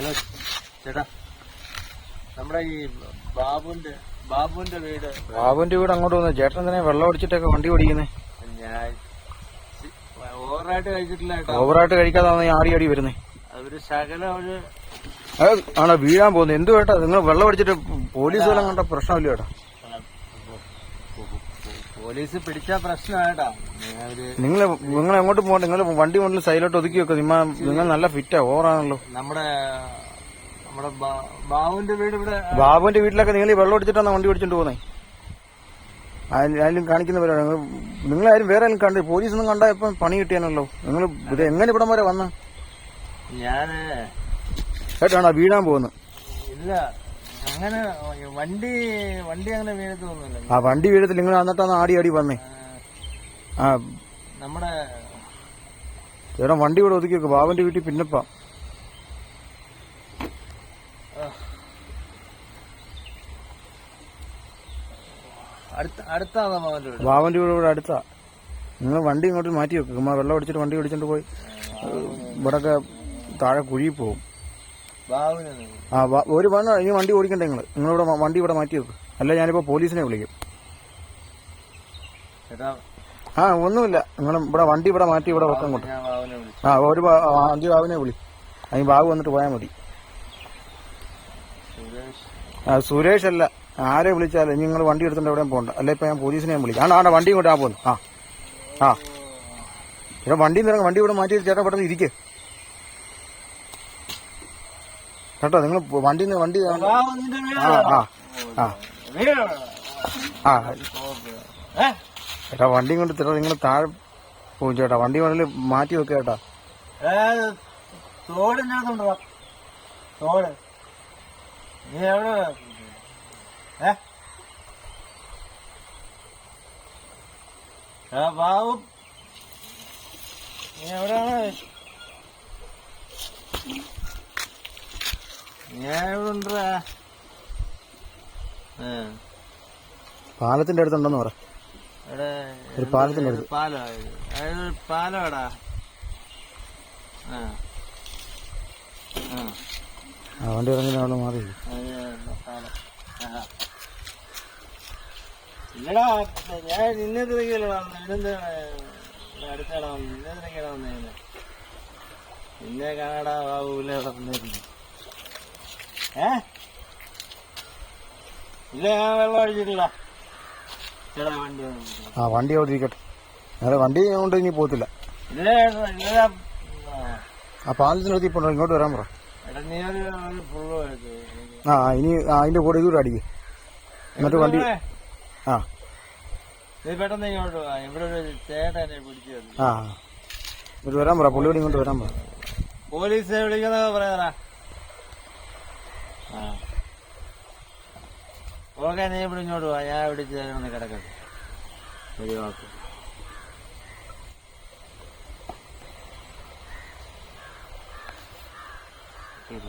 Hello ചേട്ടാ. നമ്മുടെ ഈ ബാബുന്റെ ബാബുന്റെ വീട്. ബാബുന്റെ വീട് അങ്ങോട്ട് വന്നു. ചേട്ടൻ തന്നെ വെള്ളം ഓടിച്ചിട്ടൊക്കെ വണ്ടി ഓടിക്കുന്നേ? ഞാൻ ഓവറായിട്ട് കഴിച്ചിട്ടില്ല ഓവറായിട്ട് കഴിക്കാതാണ് ആടി അടി വരുന്നേ. അവർ ശകല ഒരു ആണോ വീഴാൻ പോകുന്നത്? എന്തു കേട്ടാ നിങ്ങൾ വെള്ളം അടിച്ചിട്ട് പോലീസ് വല്ലതും കണ്ട പ്രശ്നമില്ല കേട്ടോ പോലീസ് പിടിച്ച പ്രശ്നമായിട്ടാ. നിങ്ങൾ നിങ്ങൾ നിങ്ങൾ എങ്ങോട്ട് പോകണ്ട? നിങ്ങൾ വണ്ടി മുന്നിൽ സൈലോട്ട് ഒതുക്കി വെക്കുക നിമ്മ നിങ്ങൾ നല്ല ഫിറ്റാ ഓറാണല്ലോ നമ്മുടെ നമ്മുടെ ബാബുവിന്റെ വീട് ഇവിടെ ബാബുവിന്റെ വീട്ടിലൊക്കെ നിങ്ങൾ ഈ വെള്ളം അടിച്ചിട്ടാണ് വണ്ടി ഓടിച്ചോണ്ട് പോകുന്നത് ആരും നിങ്ങൾ ആരും വേറെ ആരും കണ്ടു പോലീസ് ഒന്നും കണ്ടാ ഇപ്പം പണി കിട്ടിയാണല്ലോ. നിങ്ങൾ ഇത് എങ്ങനെ ഇവിടം വരെ വന്ന? ഞാൻ കേട്ടാണോ വീഴാൻ പോകുന്നത് ഇല്ല. അങ്ങനെ വണ്ടി വണ്ടി അങ്ങനെ വീഴത്തൊന്നുമില്ല. ആ വണ്ടി വീഴത്തില്ല. നിങ്ങൾ എന്നിട്ടാണ് ആടി ആടി വന്നേ. ആ. നമ്മുടെ ചേട്ടാ വണ്ടി ഇവിടെ ഒതുക്കി വെക്കും. ബാബന്റെ വീട്ടിൽ പിന്നപ്പാ. ബാബന്റെ വീട്? ഇവിടെ അടുത്താ. നിങ്ങൾ വണ്ടി ഇങ്ങോട്ട് മാറ്റി വെക്കും. വെള്ളം അടിച്ചിട്ട് വണ്ടി ഓടിച്ചിട്ട് പോയി. ഇവിടൊക്കെ താഴെ കുഴി പോകും ആ ഒരു വണ്ണ ഇനി വണ്ടി ഓടിക്കണ്ടേ നിങ്ങൾ നിങ്ങളിവിടെ വണ്ടി ഇവിടെ മാറ്റി വെക്കും. അല്ല ഞാനിപ്പോ പോലീസിനെ വിളിക്കും. ആ ഒന്നുമില്ല. നിങ്ങൾ ഇവിടെ വണ്ടി ഇവിടെ മാറ്റി ഇവിടെ വെക്കാൻ കൊണ്ട് ആ ഒരു അഞ്ച് ബാബുവിനെ വിളി. അതിന് ബാബു വന്നിട്ട് പോയാൽ മതി. ആ സുരേഷ് അല്ല. ആരെ വിളിച്ചാലും ഇനി നിങ്ങൾ വണ്ടി എടുത്തിട്ട് എവിടെയും പോകണ്ട അല്ല ഇപ്പൊ ഞാൻ പോലീസിനെ ഞാൻ വിളിക്കാം. ആണോ വണ്ടി ഇങ്ങോട്ട് ആ പോകുന്നു ആ ആ. ഇവിടെ വണ്ടി നിറങ്ങും വണ്ടി ഇവിടെ മാറ്റി ചേട്ടാ പെട്ടെന്ന് ഇരിക്കേ. കേട്ടോ നിങ്ങൾ വണ്ടി വണ്ടി ആ ആ ആ ആ. ചേട്ടാ വണ്ടി കൊണ്ട് തരാം നിങ്ങൾ താഴെ പോകും ചേട്ടാ. വണ്ടി വേണമെങ്കിൽ മാറ്റി വെക്കുക ചേട്ടാ. ബാബു. നീ എവിടെയാണ്? ഞാൻ ഉണ്ടാ പാലത്തിന്റെ അടുത്തുണ്ടെന്ന് പറ. ഒരു പാലത്തിന്റെ അടുത്ത്. പാലം ആ. വണ്ടി ഇറങ്ങി അവിടെ മാറി. ഇല്ലടാ ഞാൻ നിന്നെ തിരക്കില്ലടാ ഇതെന്താ അടുത്തടാ നിന്നെ തിരക്കിടാ വന്നേ നിന്നെ കാണാടാ ബാബുവിലെ വന്നിരുന്നു ഏ? ഇല്ല ഞാൻ വെള്ളം അടിച്ചിട്ടില്ല ചേട്ടാ വണ്ടി ആ വണ്ടി അവിടെ ഇരിക്കട്ടെ. നേരെ വണ്ടി കൊണ്ട് ഇനി പോകത്തില്ല. ഇല്ല ഇല്ല ആ പാലത്തിനടുത്ത് ഇപ്പോൾ ഇങ്ങോട്ട് വരാൻ പറ. എടാ നീ ഒരു ഒരു ഫുള്ള് എടുത്ത് ആ ഇനി ആ, അതിന്റെ കൂടെ ഇതുകൂടെ അടിക്കേ. എന്നിട്ട് വണ്ടി ആ. നീ പെട്ടെന്ന് ഇങ്ങോട്ട് വാ. ഇവിടെ ഒരു ചേട്ടൻ എന്നെ പിടിച്ചു തന്നു ആ. ഇങ്ങോട്ട് വരാൻ പറ. പുള്ളിയോട് ഇങ്ങോട്ട് വരാൻ പറ. പോലീസിനെ വിളിക്കുന്നതൊക്കെ പറയാറാ ഓക്കെ നീ ഇവിടെ ഇങ്ങോട്ട് പോവാ ഞാൻ ഇവിടെ ചേർന്ന് കിടക്കട്ടെ. ഒരു ഓക്കെ ശരി.